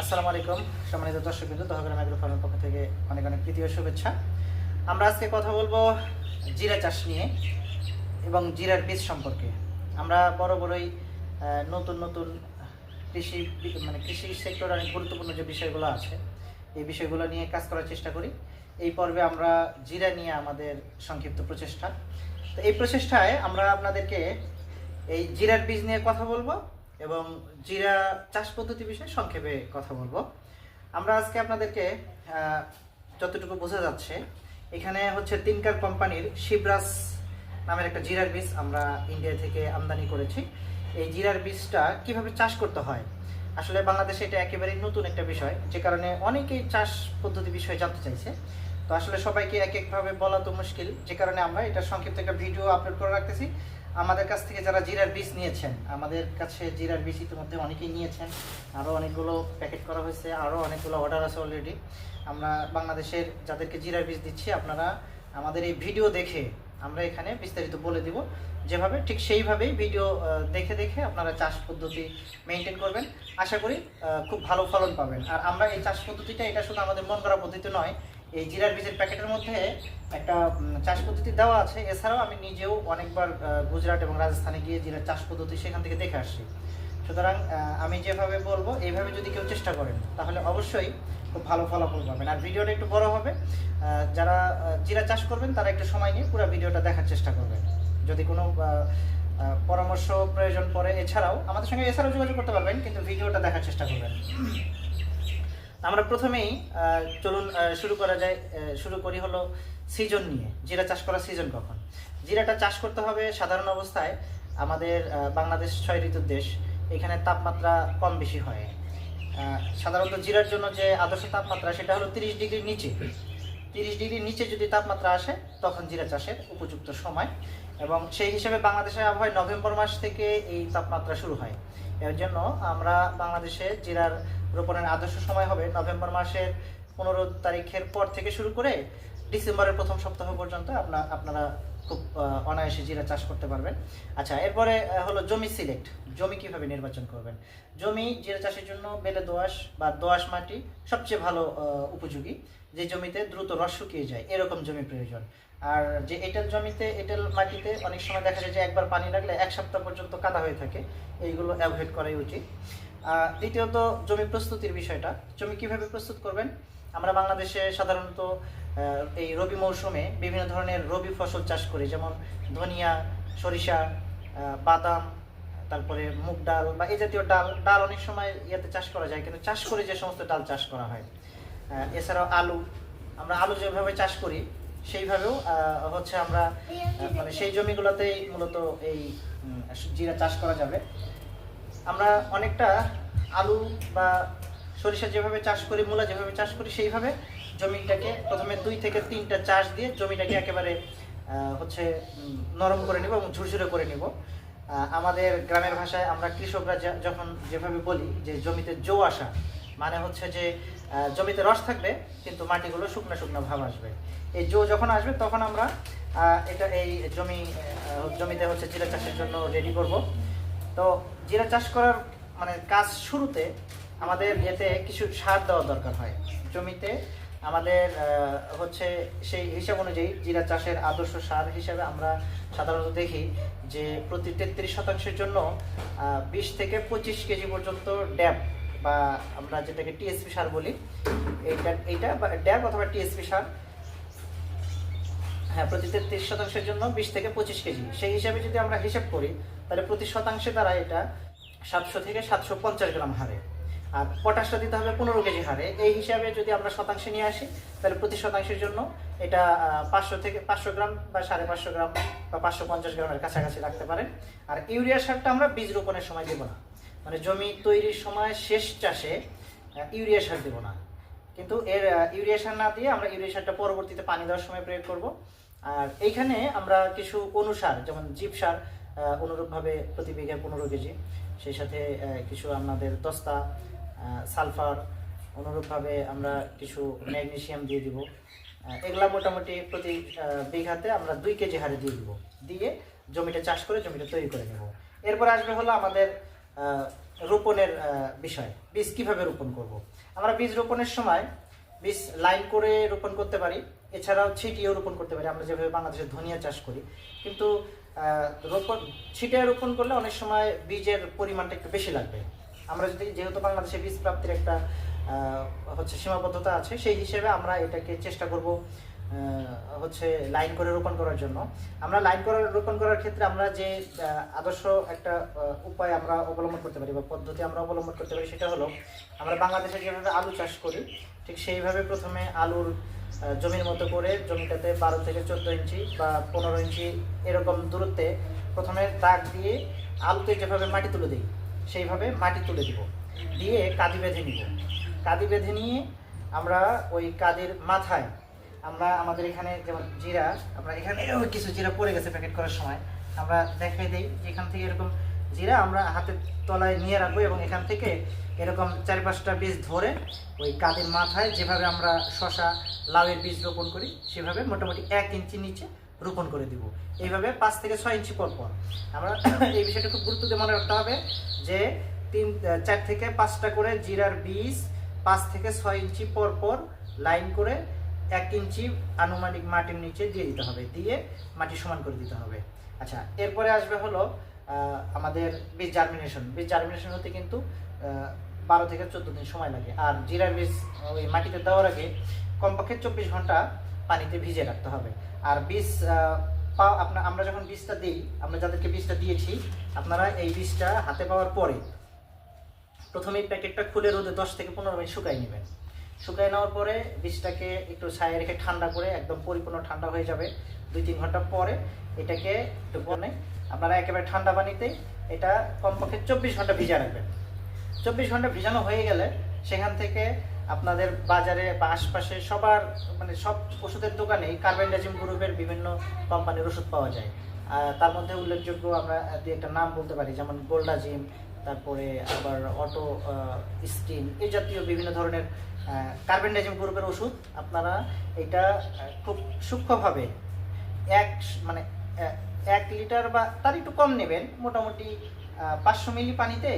আসসালামু আলাইকুম। সম্মানিত দর্শক বিন্দু তহগ্রাম এগ্রো ফার্মের পক্ষ থেকে অনেক অনেক প্রীতি শুভেচ্ছা। আমরা আজকে কথা বলব জিরা চাষ নিয়ে এবং জিরার বীজ সম্পর্কে। আমরা বড় বড়ই নতুন নতুন কৃষি মানে কৃষি সেক্টর অনেক গুরুত্বপূর্ণ যে বিষয়গুলো আছে, এই বিষয়গুলো নিয়ে কাজ করার চেষ্টা করি। এই পর্বে আমরা জিরা নিয়ে আমাদের সংক্ষিপ্ত প্রচেষ্টা। তো এই প্রচেষ্টায় আমরা আপনাদেরকে এই জিরার বীজ নিয়ে কথা বলব। এবং জিরা চাষ পদ্ধতি বিষয়ে সংক্ষেপে কথা বলব। আমরা আজকে আপনাদেরকে যতটুকু বোঝা যাচ্ছে, এখানে হচ্ছে তিনকার কোম্পানির শিবরাজ নামের একটা জিরার বীজ আমরা ইন্ডিয়া থেকে আমদানি করেছি। এই জিরার বীজটা কীভাবে চাষ করতে হয়? আসলে বাংলাদেশে এটা একেবারেই নতুন একটা বিষয়, যে কারণে অনেকেই চাষ পদ্ধতি বিষয়ে জানতে চাইছে। তো আসলে সবাইকে এক একভাবে বলা তো মুশকিল, যে কারণে আমরা এটা সংক্ষিপ্ত একটা ভিডিও আপলোড করে রাখতেছি। আমাদের কাছ থেকে যারা জিরার বীজ নিয়েছেন, আমাদের কাছে জিরার বীজ ইতিমধ্যে অনেকেই নিয়েছেন। আরও অনেকগুলো প্যাকেট করা হয়েছে আরও অনেকগুলো অর্ডার আছে অলরেডি আমরা বাংলাদেশের যাদেরকে জিরার বীজ দিচ্ছি, আপনারা আমাদের এই ভিডিও দেখে আমরা এখানে বিস্তারিত বলে দিব। যেভাবে ঠিক সেইভাবেই ভিডিও দেখে দেখে আপনারা চাষ পদ্ধতি মেনটেন করবেন। আশা করি খুব ভালো ফলন পাবেন। আর আমরা এই চাষ পদ্ধতিটা, এটা শুধু আমাদের মন করা পদ্ধতি নয় এই জিরার বীজের প্যাকেটের মধ্যে একটা চাষ পদ্ধতি দেওয়া আছে। এছাড়াও আমি নিজেও অনেকবার গুজরাট এবং রাজস্থানে গিয়ে জিরার চাষ পদ্ধতি সেখান থেকে দেখে আসছি। সুতরাং আমি যেভাবে বলব, এইভাবে যদি কেউ চেষ্টা করেন, তাহলে অবশ্যই খুব ভালো ফলাফল পাবেন। আর ভিডিওটা একটু বড় হবে। যারা জিরা চাষ করবেন, তারা একটু সময় নিয়ে পুরো ভিডিওটা দেখার চেষ্টা করবেন। যদি কোনো পরামর্শ প্রয়োজন পড়ে, এছাড়াও আমাদের সঙ্গে এছাড়াও যোগাযোগ করতে পারবেন, কিন্তু ভিডিওটা দেখার চেষ্টা করবেন। আমরা প্রথমেই চলুন শুরু করা যায় শুরু করি হলো সিজন নিয়ে। জিরা চাষ করার সিজন কখন? জিরাটা চাষ করতে হবে সাধারণ অবস্থায় আমাদের বাংলাদেশ ছয় ঋতুর দেশ। এখানে তাপমাত্রা কম বেশি হয়। সাধারণত জিরার জন্য যে আদর্শ তাপমাত্রা, সেটা হলো তিরিশ ডিগ্রির নিচে। তিরিশ ডিগ্রির নিচে যদি তাপমাত্রা আসে, তখন জিরা চাষের উপযুক্ত সময়। এবং সেই হিসেবে বাংলাদেশের আবহাওয়ায় নভেম্বর মাস থেকে এই তাপমাত্রা শুরু হয়। এর জন্য আমরা বাংলাদেশে জিরার রোপণের আদর্শ সময় হবে নভেম্বর মাসের পনেরো তারিখের পর থেকে শুরু করে ডিসেম্বরের প্রথম সপ্তাহ পর্যন্ত আপনার আপনারা খুব অনায়াসে জিরা চাষ করতে পারবেন। আচ্ছা এরপরে হলো জমি সিলেক্ট। জমি কীভাবে নির্বাচন করবেন? জমি জিরা চাষের জন্য বেলে দোআঁশ বা দোআঁশ মাটি সবচেয়ে ভালো উপযোগী। যে জমিতে দ্রুত রস শুকিয়ে যায়, এরকম জমি প্রয়োজন। আর যে এঁটেল জমিতে, এঁটেল মাটিতে অনেক সময় দেখা যায় যে একবার পানি লাগলে এক সপ্তাহ পর্যন্ত কাদা হয়ে থাকে। এইগুলো অ্যাভয়েড করাই উচিত। দ্বিতীয়ত জমি প্রস্তুতির বিষয়টা। জমি কীভাবে প্রস্তুত করবেন? আমরা বাংলাদেশে সাধারণত এই রবি মৌসুমে বিভিন্ন ধরনের রবি ফসল চাষ করি, যেমন ধনিয়া, সরিষা বাদাম, তারপরে মুগ ডাল বা এই জাতীয় ডাল। ডাল অনেক সময় ইয়াতে চাষ করা যায়, কিন্তু চাষ করে যে সমস্ত ডাল চাষ করা হয়। এছাড়াও আলু। আমরা আলু যেভাবে চাষ করি, সেইভাবেও হচ্ছে আমরা মানে সেই জমিগুলোতেই মূলত এই জিরা চাষ করা যাবে। আমরা অনেকটা আলু বা সরিষা যেভাবে চাষ করি, মূলা যেভাবে চাষ করি, সেইভাবে জমিটাকে প্রথমে দুই থেকে তিনটা চাষ দিয়ে জমিটাকে একেবারে হচ্ছে নরম করে নিব এবং ঝুরঝুরে করে নিব। আমাদের গ্রামের ভাষায় আমরা কৃষকরা যখন যেভাবে বলি যে জমিতে জো আসা মানে হচ্ছে যে জমিতে রস থাকবে, কিন্তু মাটিগুলো শুকনো শুকনো ভাব আসবে। এই জো যখন আসবে, তখন আমরা এটা এই জমি জমিতে হচ্ছে চিরা চাষের জন্য রেডি করব। তো জিরা চাষ করার মানে কাজ শুরুতে আমাদের এতে কিছু সার দেওয়া দরকার হয়। জমিতে আমাদের হচ্ছে সেই হিসাব অনুযায়ী জিরা চাষের আদর্শ সার হিসাবে আমরা সাধারণত দেখি যে প্রতি তেত্রিশ শতাংশের জন্য বিশ থেকে পঁচিশ কেজি পর্যন্ত ড্যাব বা আমরা যেটাকে টিএসপি সার বলি, এইটা এইটা ড্যাব অথবা টিএসপি সার হ্যাঁ প্রতি তেত্রিশ শতাংশের জন্য বিশ থেকে পঁচিশ কেজি। সেই হিসাবে যদি আমরা হিসাব করি, তাহলে প্রতি শতাংশে দ্বারা এটা সাতশো থেকে সাতশো পঞ্চাশ গ্রাম হারে আর পটাশটা দিতে হবে পনেরো কেজি হারে এই হিসাবে যদি আমরা শতাংশে নিয়ে আসি, তাহলে প্রতি শতাংশের জন্য এটা পাঁচশো থেকে পাঁচশো গ্রাম বা সাড়ে পাঁচশো গ্রাম বা পাঁচশো পঞ্চাশ গ্রামের কাছাকাছি রাখতে পারেন। আর ইউরিয়া সারটা আমরা বীজ রোপণের সময় দেবো না। মানে জমি তৈরির সময় শেষ চাষে ইউরিয়া সার দেবো না। কিন্তু এর ইউরিয়া সার না দিয়ে আমরা ইউরিয়া সারটা পরবর্তীতে পানি দেওয়ার সময় প্রয়োগ করব। আর এইখানে আমরা কিছু অনুসার যেমন জীব সার অনুরূপভাবে প্রতি বিঘায় পনেরো কেজি। সেই সাথে কিছু আমাদের দস্তা সালফার, অনুরূপভাবে আমরা কিছু ম্যাগনেশিয়াম দিয়ে দিব। এগুলা মোটামুটি প্রতি বিঘাতে আমরা দুই কেজি হারে দিয়ে দিব। দিয়ে জমিটা চাষ করে জমিটা তৈরি করে নেব। এরপর আসবে হলো আমাদের রোপণের বিষয়। বীজ কীভাবে রোপণ করব। আমরা বীজ রোপণের সময় বীজ লাইন করে রোপণ করতে পারি। এছাড়াও ছিটিয়েও রোপণ করতে পারি। আমরা যেভাবে বাংলাদেশে ধনিয়া চাষ করি। কিন্তু রোপণ, ছিটিয়ে রোপণ করলে অনেক সময় বীজের পরিমাণটা একটু বেশি লাগবে। আমরা যদি, যেহেতু বাংলাদেশে বীজ প্রাপ্তির একটা হচ্ছে সীমাবদ্ধতা আছে, সেই হিসেবে আমরা এটাকে চেষ্টা করব হচ্ছে লাইন করে রোপণ করার জন্য। আমরা লাইন করে রোপণ করার ক্ষেত্রে আমরা যে আদর্শ একটা উপায় আমরা অবলম্বন করতে পারি বা পদ্ধতি আমরা অবলম্বন করতে পারি সেটা হলো, আমরা বাংলাদেশে যেভাবে আলু চাষ করি, ঠিক সেইভাবে প্রথমে আলুর জমির মতো করে জমিটাতে বারো থেকে চোদ্দ ইঞ্চি বা পনেরো ইঞ্চি এরকম দূরত্বে প্রথমে দাগ দিয়ে আলুতে যেভাবে মাটি তুলে দিই, সেইভাবে মাটি তুলে দিব। দিয়ে কাদি বেঁধে নিব। কাদি বেঁধে নিয়ে আমরা ওই কাদির মাথায় আমরা আমাদের এখানে যেমন জিরা, আমরা এখানে কিছু জিরা পড়ে গেছে প্যাকেট করার সময়। আমরা দেখাই দিই এখান থেকে এরকম জিরা আমরা হাতের তলায় নিয়ে রাখব এবং এখান থেকে এরকম চার পাঁচটা বীজ ধরে ওই কাদের মাথায় যেভাবে আমরা শশা, লাউয়ের বীজ রোপণ করি, সেভাবে মোটামুটি এক ইঞ্চি নিচে রোপণ করে দিব। এইভাবে পাঁচ থেকে ছয় ইঞ্চি পর পর। আমরা এই বিষয়টা খুব গুরুত্ব দিয়ে মনে রাখতে হবে যে তিন, চার থেকে পাঁচটা করে জিরার বীজ পাঁচ থেকে ছয় ইঞ্চি পর পর লাইন করে এক ইঞ্চি আনুমানিক মাটির নিচে দিয়ে দিতে হবে, দিয়ে মাটি সমান করে দিতে হবে। আচ্ছা এরপরে আসবে হলো আমাদের বীজ জার্মিনেশন বীজ জার্মিনেশন হতে কিন্তু বারো থেকে চোদ্দ দিন সময় লাগে। আর জিরার বীজ ওই মাটিতে দেওয়ার আগে কমপক্ষে চব্বিশ ঘণ্টা পানিতে ভিজে রাখতে হবে। আর বীজ পাও আপনার আমরা যখন বীজটা দিই, আমরা যাদেরকে বীজটা দিয়েছি, আপনারা এই বীজটা হাতে পাওয়ার পরে প্রথমে প্যাকেটটা খুলে রোদে দশ থেকে পনেরো মিনিট শুকাই নেবেন। শুকাই নেওয়ার পরে বীজটাকে একটু ছায়া রেখে ঠান্ডা করে একদম পরিপূর্ণ ঠান্ডা হয়ে যাবে দুই তিন ঘণ্টা পরে এটাকে একটু বনে আপনারা একেবারে ঠান্ডা পানিতে এটা কমপক্ষে চব্বিশ ঘণ্টা ভিজা রাখবেন। চব্বিশ ঘণ্টা ভিজানো হয়ে গেলে সেখান থেকে আপনাদের বাজারে বা আশপাশে সবার মানে সব ওষুধের দোকানেই কার্বেন্ডাজিম গ্রুপের বিভিন্ন কোম্পানির ওষুধ পাওয়া যায়। তার মধ্যে উল্লেখযোগ্য আমরা দু একটা নাম বলতে পারি যেমন গোল্ডাজিম তারপরে আবার অটো স্টিন এই জাতীয় বিভিন্ন ধরনের কার্বেন্ডাজিম গ্রুপের ওষুধ। আপনারা এটা খুব সূক্ষ্মভাবে এক মানে এক লিটার বা তার একটু কম নেবেন মোটামুটি পাঁচশো মিলি পানিতে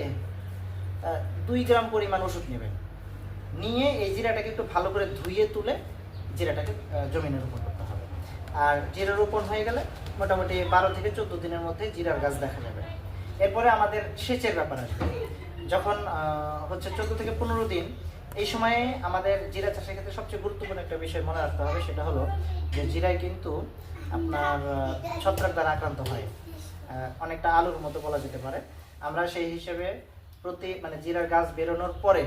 দুই গ্রাম পরিমাণ ওষুধ নেবেন। নিয়ে এই জিরাটাকে একটু ভালো করে ধুয়ে তুলে জিরাটাকে আহ, জমিনে রোপণ করতে হবে আর জিরা রোপণ হয়ে গেলে মোটামুটি বারো থেকে চোদ্দ দিনের মধ্যে জিরার গাছ দেখা যাবে। এরপরে আমাদের সেচের ব্যাপার আসবে। যখন হচ্ছে চোদ্দ থেকে পনেরো দিন, এই সময়ে আমাদের জিরা চাষের ক্ষেত্রে সবচেয়ে গুরুত্বপূর্ণ একটা বিষয় মনে রাখতে হবে, সেটা হলো যে জিরায় কিন্তু আপনার ছত্রাক দ্বারা আক্রান্ত হয়। অনেকটা আলুর মতো বলা যেতে পারে। আমরা সেই হিসেবে প্রতি মানে জিরার গাছ বেরোনোর পরে,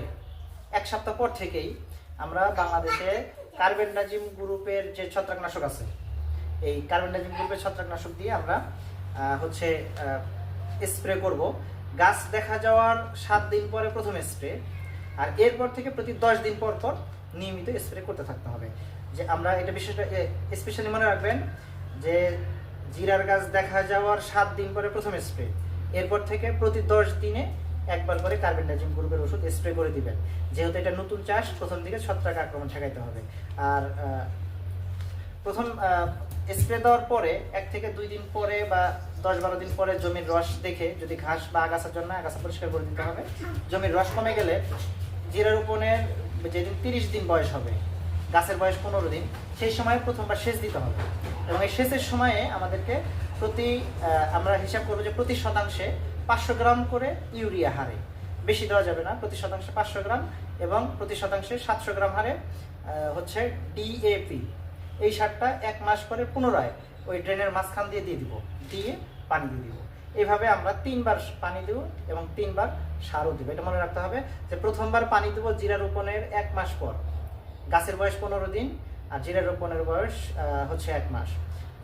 এক সপ্তাহ পর থেকেই আমরা বাংলাদেশে কার্বেন্ডাজিম গ্রুপের যে ছত্রাকনাশক আছে এই কার্বেন্ডাজিম গ্রুপের ছত্রাকনাশক দিয়ে আমরা হচ্ছে স্প্রে করব। গাছ দেখা যাওয়ার সাত দিন পরে প্রথম স্প্রে আর এরপর থেকে প্রতি দশ দিন পর পর নিয়মিত স্প্রে করতে থাকতে হবে। যে আমরা এটা বিশেষ স্পেশালি মনে রাখবেন যে জিরার গাছ দেখা যাওয়ার সাত দিন পরে প্রথম স্প্রে এরপর থেকে প্রতি দশ দিনে একবার করে কার্বেন্ডাজিম গ্রুপের ওষুধ স্প্রে করে দিবেন। যেহেতু এটা নতুন চাষ, প্রথম দিকে ছত্রাক আক্রমণ ঠেকাইতে হবে। আর প্রথম স্প্রে দেওয়ার পরে, এক থেকে দুই দিন পরে বা দশ বারো দিন পরে জমির রস দেখে যদি ঘাস বা আগাছার জন্য আগাছা পরিষ্কার করে দিতে হবে। জমির রস কমে গেলে জিরা রোপণের যেদিন তিরিশ দিন বয়স হবে, গাছের বয়স পনেরো দিন, সেই সময় প্রথমবার সেচ দিতে হবে। এবং এই সেচের সময়ে আমাদেরকে প্রতি আমরা হিসাব করব যে প্রতি শতাংশে পাঁচশো গ্রাম করে ইউরিয়া হারে। বেশি দেওয়া যাবে না, প্রতি শতাংশে পাঁচশো গ্রাম এবং প্রতি শতাংশে সাতশো গ্রাম হারে হচ্ছে ডিএপি এই সারটা এক মাস পরে পুনরায় ওই ড্রেনের মাঝখান দিয়ে দিয়ে দিব, দিয়ে পানি দিয়ে দিব। এইভাবে আমরা তিনবার পানি দেব এবং তিনবার সারও দেবো। এটা মনে রাখতে হবে যে প্রথমবার পানি দেবো জিরা রোপণের এক মাস পর। গাছের বয়স পনেরো দিন আর জিরা রোপণের বয়স হচ্ছে এক মাস।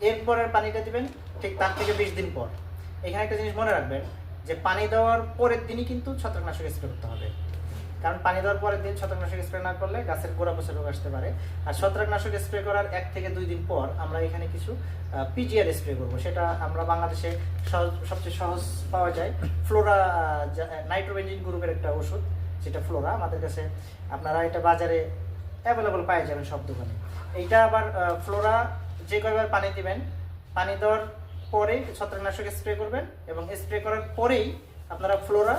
এরপরের পানিটা দিবেন ঠিক তার থেকে বিশ দিন পর। এখানে একটা জিনিস মনে রাখবেন যে পানি দেওয়ার পরের দিনই কিন্তু ছত্রাকনাশক স্প্রে করতে হবে। কারণ পানি দেওয়ার পরের দিন ছত্রাকনাশক স্প্রে না করলে গাছের গোড়া পচা রোগ আসতে পারে। আর ছত্রাকনাশক স্প্রে করার এক থেকে দুই দিন পর আমরা এখানে কিছু পিজিআর স্প্রে করব। সেটা আমরা বাংলাদেশে সহজ, সবচেয়ে সহজ পাওয়া যায়। ফ্লোরা নাইট্রোবেঞ্জিন গ্রুপের একটা ওষুধ, যেটা ফ্লোরা। আমাদের কাছে আপনারা এটা বাজারে অ্যাভেলেবল পাওয়া যাবেন সব দোকানে। এইটা আবার ফ্লোরা যে কয়বার পানি দিবেন, পানি দেওয়ার পরেই ছত্রাকনাশক স্প্রে করবেন এবং স্প্রে করার পরেই আপনারা ফ্লোরা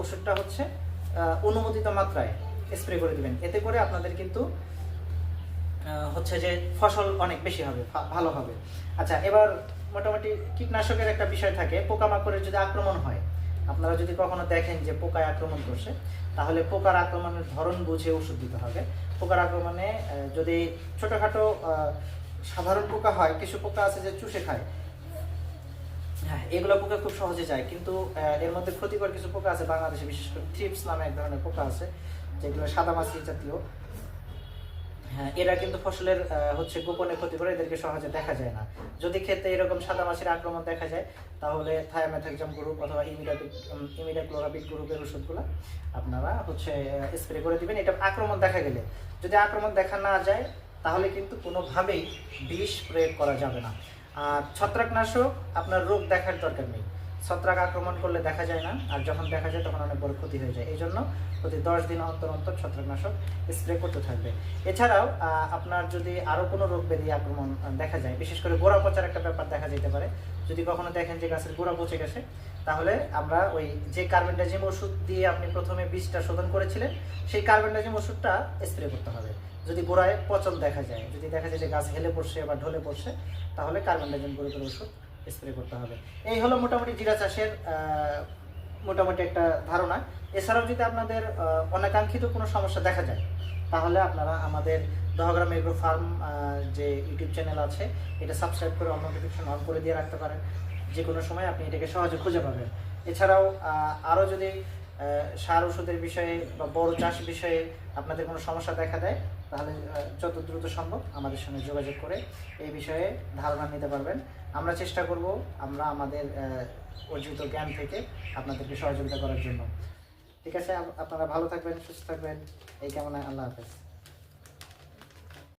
ওষুধটা হচ্ছে অনুমোদিত মাত্রায় স্প্রে করে দিবেন। এতে করে আপনাদের কিন্তু হচ্ছে যে ফসল অনেক বেশি হবে ভালো হবে। আচ্ছা এবার মোটামুটি কীটনাশকের একটা বিষয় থাকে, পোকামাকড়ের যদি আক্রমণ হয়, আপনারা যদি কখনো দেখেন যে পোকায় আক্রমণ করছে, তাহলে পোকার আক্রমণের ধরন বুঝে ওষুধ দিতে হবে। পোকার আক্রমণে যদি ছোটোখাটো সাধারণ পোকা হয়, কিছু পোকা আছে যে চুষে খায় হ্যাঁ এগুলো পোকা খুব সহজে যায়, কিন্তু এর মধ্যে ক্ষতিকর কিছু পোকা আছে বাংলাদেশে, বিশেষ করে থ্রিপস নামে এক ধরনের পোকা আছে, যেগুলো সাদা মাছি জাতীয়। হ্যাঁ এরা কিন্তু ফসলের হচ্ছে গোপনে ক্ষতি করে এদেরকে সহজে দেখা যায় না। যদি ক্ষেত্রে এরকম সাদা মাছির আক্রমণ দেখা যায়, তাহলে থায়ামেথাক্সাম গ্রুপ অথবা ইমিডাপিক ইমিডাক্লোরাপিক গ্রুপের ওষুধগুলো আপনারা হচ্ছে স্প্রে করে দিবেন। এটা আক্রমণ দেখা গেলে। যদি আক্রমণ দেখা না যায়, তাহলে কিন্তু কোনোভাবেই বিষ প্রয়োগ করা যাবে না। আর ছত্রাকনাশক আপনার রোগ দেখার দরকার নেই। ছত্রাক আক্রমণ করলে দেখা যায় না, আর যখন দেখা যায় তখন অনেক বড় ক্ষতি হয়ে যায়। এই জন্য প্রতি দশ দিন অন্তর অন্তর ছত্রাকনাশক স্প্রে করতে থাকবে। এছাড়াও আপনার যদি আরও কোনো রোগ ব্যাধি আক্রমণ দেখা যায়, বিশেষ করে গোড়া পচার একটা ব্যাপার দেখা যেতে পারে। যদি কখনো দেখেন যে গাছের গোড়া পচে গেছে, তাহলে আমরা ওই যে কার্বেন্ডাজিম ওষুধ দিয়ে আপনি প্রথমে বীজটা শোধন করেছিলেন, সেই কার্বেন্ডাজিম ওষুধটা স্প্রে করতে হবে। যদি গোড়ায় পচন দেখা যায়, যদি দেখা যায় যে গাছ হেলে পড়ছে বা ঢলে পড়ছে, তাহলে কার্বেন্ডাজিম গ্রুপের ওষুধ স্প্রে করতে হবে। এই হলো মোটামুটি জিরা চাষের মোটামুটি একটা ধারণা। এছাড়াও যদি আপনাদের অনাকাঙ্ক্ষিত কোনো সমস্যা দেখা যায়, তাহলে আপনারা আমাদের দহগ্রাম এগ্রো ফার্ম যে ইউটিউব চ্যানেল আছে, এটা সাবস্ক্রাইব করে অন নোটিফিকেশন অন করে দিয়ে রাখতে পারেন। যে কোনো সময় আপনি এটাকে সহজে খুঁজে পাবেন। এছাড়াও আরও যদি সার ওষুধের বিষয়ে বা বড় চাষ বিষয়ে আপনাদের কোনো সমস্যা দেখা দেয়, তাহলে যত দ্রুত সম্ভব আমাদের সঙ্গে যোগাযোগ করে এই বিষয়ে ধারণা নিতে পারবেন। আমরা চেষ্টা করব আমরা আমাদের অর্জিত জ্ঞান থেকে আপনাদেরকে সহযোগিতা করার জন্য। ঠিক আছে আপনারা ভালো থাকবেন, সুস্থ থাকবেন। এই কেমন আল্লাহ হাফেজ।